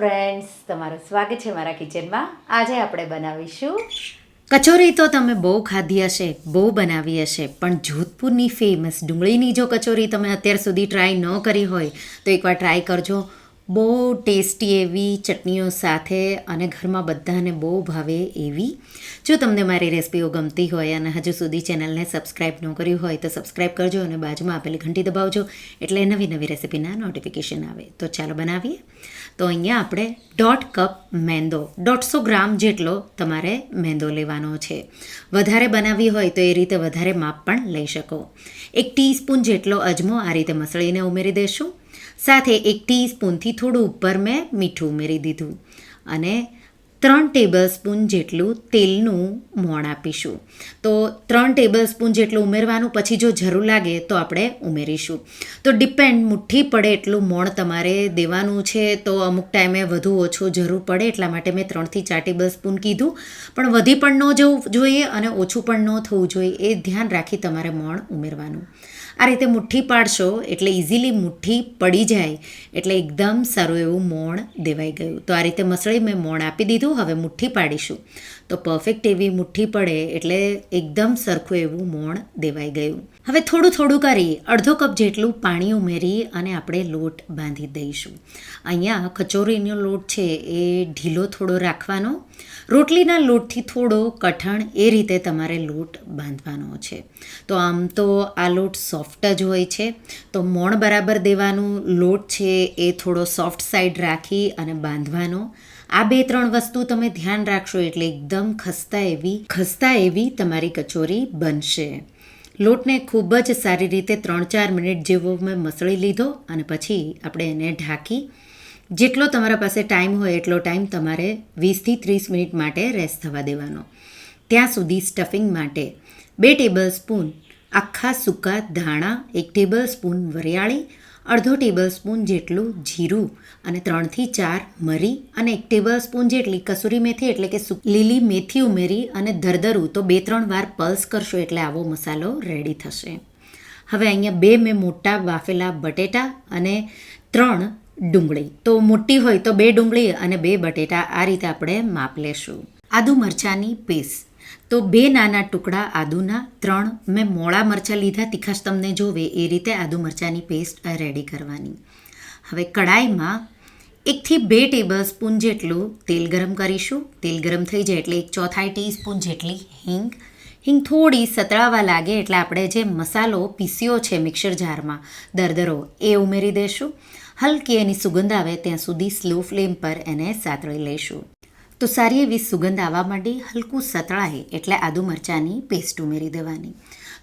Friends તમારું સ્વાગત છે મારા કિચનમાં આજે આપણે બનાવીશું કચોરી તો તમે બહુ ખાધી હશે, બહુ બનાવી હશે, પણ જોધપુરની ફેમસ ડુંગળીની જો કચોરી તમે અત્યાર સુધી ટ્રાય ન કરી હોય, તો એકવાર ટ્રાય કરજો. બહુ ટેસ્ટી એવી ચટણીઓ સાથે અને ઘરમાં બધાને બહુ ભાવે એવી. જો તમને મારી રેસિપીઓ ગમતી હોય અને હજુ સુધી ચેનલને સબસ્ક્રાઈબ ન કર્યું હોય, તો સબસ્ક્રાઈબ કરજો અને બાજુમાં આપેલી ઘંટી દબાવજો, એટલે નવી નવી રેસીપીના નોટિફિકેશન આવે. તો ચાલો બનાવીએ. તો અહીંયા આપણે દોઢ કપ મેંદો દોઢસો ગ્રામ જેટલો તમારે મેંદો લેવાનો છે. વધારે બનાવવી હોય તો એ રીતે વધારે માપ પણ લઈ શકો. એક ટીસ્પૂન જેટલો અજમો આ રીતે મસળીને ઉમેરી દેશું. સાથે એક ટીસ્પૂનથી થોડું ઉપર મેં મીઠું ઉમેરી દીધું. અને ત્રણ ટેબલ સ્પૂન જેટલું તેલનું મોણ આપીશું. તો ત્રણ ટેબલ સ્પૂન જેટલું ઉમેરવાનું, પછી જો જરૂર લાગે તો આપણે ઉમેરીશું. તો ડિપેન્ડ મુઠ્ઠી પડે એટલું મોણ તમારે દેવાનું છે, તો અમુક ટાઈમે વધુ ઓછું જરૂર પડે, એટલા માટે મેં ત્રણથી ચાર ટેબલ સ્પૂન કીધું. પણ વધી પણ ન જવું જોઈએ અને ઓછું પણ ન થવું જોઈએ, એ ધ્યાન રાખી તમારે મોણ ઉમેરવાનું. આ રીતે મુઠ્ઠી પાડશો એટલે ઇઝીલી મુઠ્ઠી પડી જાય, એટલે એકદમ સારું એવું મોણ દેવાઈ ગયું. તો આ રીતે મસળી મેં મોણ આપી દીધું. હવે મુઠ્ઠી પાડીશું. તો પરફેક્ટ એવી મુઠ્ઠી પડે એટલે એકદમ સરખું એવું મોણ દેવાઈ ગયું. હવે થોડું થોડું કરી, અડધો કપ જેટલું પાણી ઉમેરી અને આપણે લોટ બાંધી દઈશું. અહીંયા કચોરીનો લોટ છે એ ઢીલો થોડો રાખવાનો. રોટલીના લોટથી થોડો કઠણ એ રીતે તમારે લોટ બાંધવાનો છે. તો આમ તો આ લોટ સોફ્ટ જ હોય છે. તો મોણ બરાબર દેવાનું, લોટ છે એ થોડો સોફ્ટ સાઈડ રાખી અને બાંધવાનો. આ બે ત્રણ વસ્તુ તમે ધ્યાન રાખશો એટલે એકદમ ખસ્તા એવી ખસ્તા એવી તમારી કચોરી બનશે. લોટને ખૂબ જ સારી રીતે ત્રણ ચાર મિનિટ જેવો મેં મસળી લીધો અને પછી આપણે એને ઢાંકી. જેટલો તમારા પાસે ટાઈમ હોય એટલો ટાઈમ તમારે વીસથી ત્રીસ મિનિટ માટે રેસ્ટ થવા દેવાનો. ત્યાં સુધી સ્ટફિંગ માટે બે ટેબલ સ્પૂન આખા સૂકા ધાણા, એક ટેબલ સ્પૂન વરિયાળી અડધો ટેબલ સ્પૂન જેટલું જીરું અને ત્રણથી ચાર મરી અને એક ટેબલ સ્પૂન જેટલી કસૂરી મેથી એટલે કે લીલી મેથી ઉમેરી અને દરદરું તો બે ત્રણ વાર પલ્સ કરશો એટલે આવો મસાલો રેડી થશે. હવે અહીંયા બે મેં મોટા બાફેલા બટેટા અને ત્રણ ડુંગળી. તો મોટી હોય તો બે ડુંગળી અને બે બટેટા આ રીતે આપણે માપ લેશું. આદુ મરચાંની પેસ્ટ. તો બે નાના ટુકડા આદુના, ત્રણ મેં મોળા મરચાં લીધા, તીખાશ તમને જોવે, એ રીતે આદુ મરચાંની પેસ્ટ રેડી કરવાની. હવે કડાઈમાં એકથી બે ટેબલ સ્પૂન જેટલું તેલ ગરમ કરીશું. તેલ ગરમ થઈ જાય એટલે એક ચોથાઈ ટીસ્પૂન જેટલી હિંગ. હિંગ થોડી સતળાવા લાગે એટલે આપણે જે મસાલો પીસ્યો છે મિક્સર જારમાં, દરદરો, એ ઉમેરી દઈશું હલકી એની સુગંધ આવે ત્યાં સુધી સ્લો ફ્લેમ પર એને સાતળી લઈશું. તો સારી એવી સુગંધ આવવા માંડી, હલકું સતળાય એટલે આદુ મરચાંની પેસ્ટ ઉમેરી દેવાની.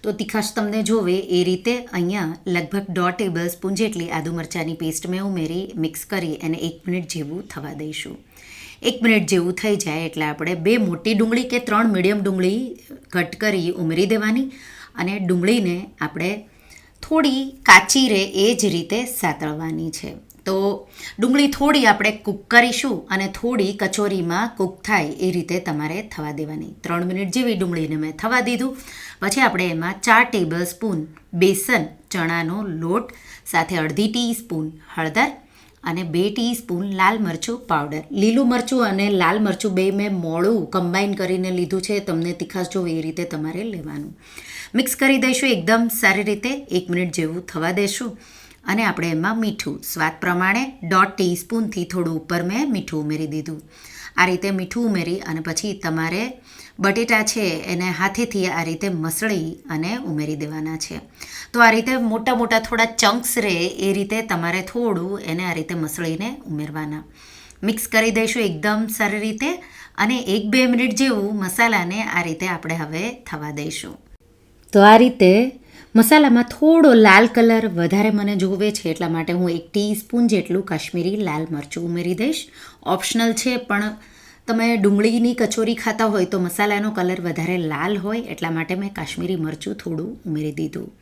તો તીખાશ તમને જોવે એ રીતે અહીંયા લગભગ દોઢ ટેબલ સ્પૂન જેટલી આદુ મરચાંની પેસ્ટ મેં ઉમેરી મિક્સ કરી અને એક મિનિટ જેવું થવા દઈશું. એક મિનિટ જેવું થઈ જાય એટલે આપણે બે મોટી ડુંગળી કે ત્રણ મીડિયમ ડુંગળી કટ કરી ઉમેરી દેવાની અને ડુંગળીને આપણે થોડી કાચી રહે એ જ રીતે સાતળવાની છે. તો ડુંગળી થોડી આપણે કૂક કરીશું અને થોડી કચોરીમાં કૂક થાય એ રીતે તમારે થવા દેવાની. ત્રણ મિનિટ જેવી ડુંગળીને મેં થવા દીધું. પછી આપણે એમાં ચાર ટેબલ સ્પૂન બેસન ચણાનો લોટ, સાથે અડધી ટીસ્પૂન હળદર અને બે ટીસ્પૂન લાલ મરચું પાવડર. લીલું મરચું અને લાલ મરચું બે મેં મોડું કમ્બાઈન કરીને લીધું છે. તમને તીખાશ જોવે એ રીતે તમારે લેવાનું. મિક્સ કરી દઈશું એકદમ સારી રીતે. એક મિનિટ જેવું થવા દેશું. અને આપણે એમાં મીઠું, સ્વાદ પ્રમાણે દોઢ ટીસ્પૂનથી થોડું ઉપર મેં મીઠું ઉમેરી દીધું. આ રીતે મીઠું ઉમેરી અને પછી તમારે બટેટા છે એને હાથેથી આ રીતે મસળી અને ઉમેરી દેવાના છે. તો આ રીતે મોટા મોટા થોડા ચંક્સ રહે એ રીતે તમારે થોડું એને આ રીતે મસળીને ઉમેરવાના. મિક્સ કરી દઈશું એકદમ સારી રીતે અને એક બે મિનિટ જેવું મસાલાને આ રીતે આપણે હવે થવા દઈશું. તો આ રીતે મસાલામાં થોડો લાલ કલર વધારે મને જોવે છે, એટલા માટે હું એક ટીસ્પૂન જેટલું કાશ્મીરી લાલ મરચું ઉમેરી દઈશ. ઓપ્શનલ છે, પણ તમે ડુંગળીની કચોરી ખાતા હોય તો મસાલાનો કલર વધારે લાલ હોય, એટલા માટે મેં કાશ્મીરી મરચું થોડું ઉમેરી દીધું.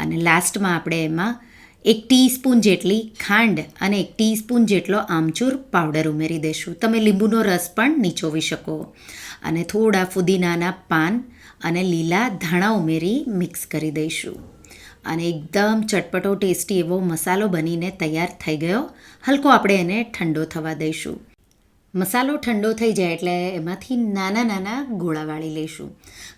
અને લાસ્ટમાં આપણે એમાં એક ટીસ્પૂન જેટલી ખાંડ અને એક ટીસ્પૂન જેટલો આમચૂર પાવડર ઉમેરી દઈશું તમે લીંબુનો રસ પણ નીચોવી શકો. અને થોડા ફુદીનાના પાન અને લીલા ધાણા ઉમેરી મિક્સ કરી દઈશું. અને એકદમ ચટપટો ટેસ્ટી એવો મસાલો બનીને તૈયાર થઈ ગયો. હલકો આપણે એને ઠંડો થવા દઈશું. મસાલો ઠંડો થઈ જાય એટલે એમાંથી નાના નાના ગોળા વાળી લઈશું.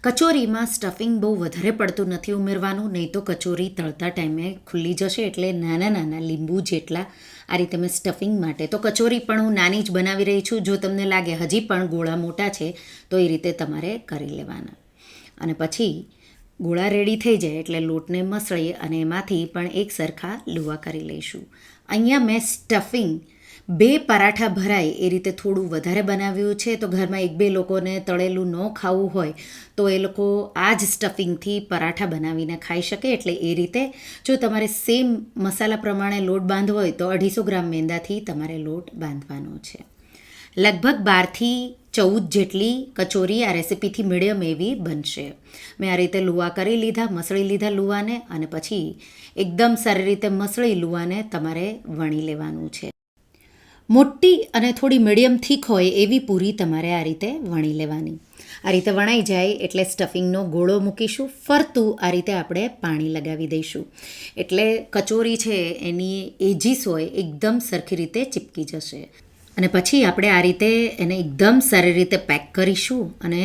કચોરીમાં સ્ટફિંગ બહુ વધારે પડતું નથી ઉમેરવાનું, નહીં તો કચોરી તળતા ટાઈમે ખુલ્લી જશે એટલે નાના નાના લીંબુ જેટલા આ રીતે મેં સ્ટફિંગ માટે. તો કચોરી પણ હું નાની જ બનાવી રહી છું. જો તમને લાગે હજી પણ ગોળા મોટા છે, તો એ રીતે તમારે કરી લેવાના. અને પછી ગોળા રેડી થઈ જાય એટલે લોટને મસળી અને એમાંથી પણ એક સરખા લુવા કરી લઈશું. અહીંયા મેં સ્ટફિંગ બે પરાઠા ભરાય એ રીતે થોડું વધારે બનાવ્યું છે, તો ઘરમાં એક બે લોકોને તળેલું ન ખાવું હોય, તો એ લોકો આ જ સ્ટફિંગથી પરાઠા બનાવીને ખાઈ શકે. એટલે એ રીતે જો તમારે સેમ મસાલા પ્રમાણે લોટ બાંધવો હોય, તો અઢીસો ગ્રામ મેંદાથી તમારે લોટ બાંધવાનો છે. લગભગ બારથી ચૌદ જેટલી કચોરી આ રેસિપીથી મીડિયમ એવી બનશે. મેં આ રીતે લુવા કરી લીધા, મસળી લીધા લુવાને, અને પછી એકદમ સારી રીતે મસળી લુવાને તમારે વણી લેવાનું છે. મોટી અને થોડી મીડિયમ થીક હોય એવી પૂરી તમારે આ રીતે વણી લેવાની. આ રીતે વણાઈ જાય એટલે સ્ટફિંગનો ગોળો મૂકીશું. ફરતું આ રીતે આપણે પાણી લગાવી દઈશું. એટલે કચોરી છે એની એજીસ હોય એકદમ સરખી રીતે ચીપકી જશે. અને પછી આપણે આ રીતે એને એકદમ સારી રીતે પેક કરીશું અને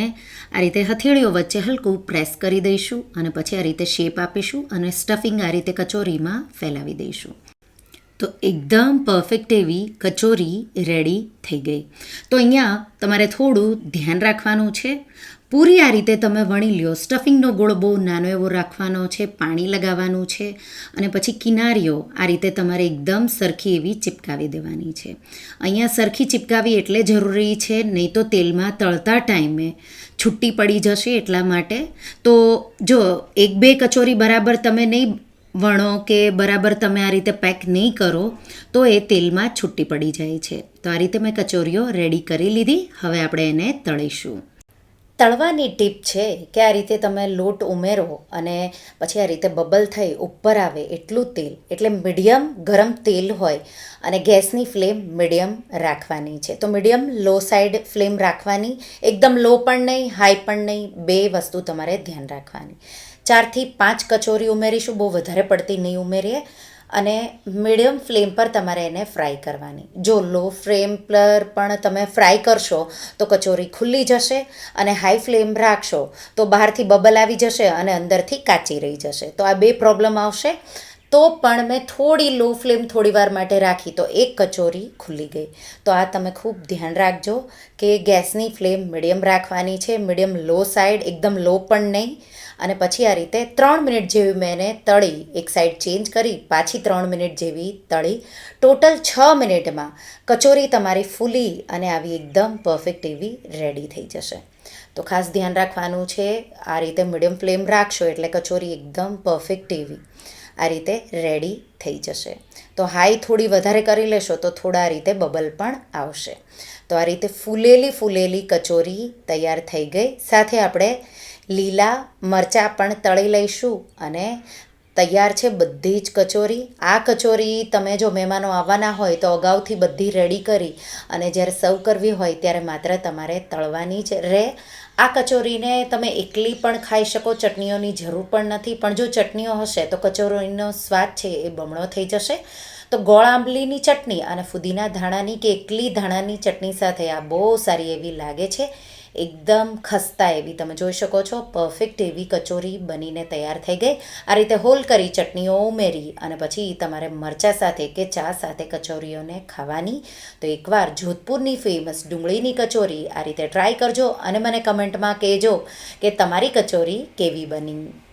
આ રીતે હથેળીઓ વચ્ચે હલકું પ્રેસ કરી દઈશું અને પછી આ રીતે શેપ આપીશું અને સ્ટફિંગ આ રીતે કચોરીમાં ફેલાવી દઈશું. તો એકદમ પરફેક્ટ એવી કચોરી રેડી થઈ ગઈ. તો અહીંયા તમારે થોડું ધ્યાન રાખવાનું છે. પૂરી આ રીતે તમે વણી લ્યો. સ્ટફિંગનો ગોળ બહુ નાનો એવો રાખવાનો છે, પાણી લગાવવાનું છે અને પછી કિનારીઓ આ રીતે તમારે એકદમ સરખી એવી ચિપકાવી દેવાની છે. અહીંયા સરખી ચિપકાવી એટલે જરૂરી છે, નહીં તો તેલમાં તળતા ટાઈમે છૂટી પડી જશે એટલા માટે. તો જો એક બે કચોરી બરાબર તમે નહીં વણો કે બરાબર તમે આ રીતે પેક નહીં કરો, તો એ તેલમાં છૂટી પડી જાય છે. તો આ રીતે મેં કચોરીઓ રેડી કરી લીધી. હવે આપણે એને તળીશું. તળવાની ટીપ છે કે આ રીતે તમે લોટ ઉમેરો અને પછી આ રીતે બબલ થઈ ઉપર આવે એટલું તેલ, એટલે મીડિયમ ગરમ તેલ હોય અને ગેસની ફ્લેમ મીડિયમ રાખવાની છે. તો મીડિયમ લો સાઈડ ફ્લેમ રાખવાની, એકદમ લો પણ નહીં, હાઈ પણ નહીં, બે વસ્તુ તમારે ધ્યાન રાખવાની. ચારથી પાંચ કચોરી ઉમેરીશું, બહુ વધારે પડતી નહીં ઉમેરીએ. અને મીડિયમ ફ્લેમ પર તમારે એને ફ્રાય કરવાની. જો લો ફ્લેમ પર પણ તમે ફ્રાય કરશો, તો કચોરી ખુલ્લી જશે અને હાઈ ફ્લેમ રાખશો, તો બહારથી બબલ આવી જશે અને અંદરથી કાચી રહી જશે. તો આ બે પ્રોબ્લેમ આવશે. તો પણ મેં થોડી લો ફ્લેમ થોડી વાર માટે રાખી, તો એક કચોરી ખુલ્લી ગઈ. તો આ તમે ખૂબ ધ્યાન રાખજો કે ગેસની ફ્લેમ મીડિયમ રાખવાની છે. મીડિયમ લો સાઈડ, એકદમ લો પણ નહીં. અને પછી આ રીતે ત્રણ મિનિટ જેવી મેં એને તળી એક સાઈડ ચેન્જ કરી, પાછી ત્રણ મિનિટ જેવી તળી. ટોટલ છ મિનિટમાં કચોરી તમારી ફૂલી અને આવી એકદમ પરફેક્ટ એવી રેડી થઈ જશે. તો ખાસ ધ્યાન રાખવાનું છે, આ રીતે મીડિયમ ફ્લેમ રાખશો એટલે કચોરી એકદમ પરફેક્ટ એવી આ રીતે રેડી થઈ જશે. તો હાઈ થોડી વધારે કરી લેશો તો થોડા રીતે બબલ પણ આવશે. તો આ રીતે ફૂલેલી ફૂલેલી કચોરી તૈયાર થઈ ગઈ. સાથે આપણે લીલા મરચાં પણ તળી લઈશું અને તૈયાર છે બધી જ કચોરી. આ કચોરી તમે જો મહેમાનો આવવાના હોય તો અગાઉથી બધી રેડી કરી અને જ્યારે સર્વ કરવી હોય ત્યારે માત્ર તમારે તળવાની જ રહે. આ કચોરીને તમે એકલી પણ ખાઈ શકો, ચટણીઓની જરૂર પણ નથી. પણ જો ચટણીઓ હશે તો કચોરીનો સ્વાદ છે એ બમણો થઈ જશે. તો ગોળ આંબલીની ચટણી અને ફુદીના ધાણાની કે એકલી ધાણાની ચટણી સાથે આ બહુ સારી એવી લાગે છે. એકદમ ખસ્તા એવી તમે જોઈ શકો છો. પરફેક્ટ એવી કચોરી બનીને તૈયાર થઈ ગઈ. આ રીતે હોલ કરી, ચટણીઓ ઉમેરી અને પછી તમારે મરચા સાથે કે ચા સાથે કચોરીઓને ખાવાની. તો એકવાર જોધપુરની ફેમસ ડુંગળીની કચોરી આ રીતે ટ્રાય કરજો અને મને કમેન્ટમાં કહેજો કે તમારી કચોરી કેવી બની.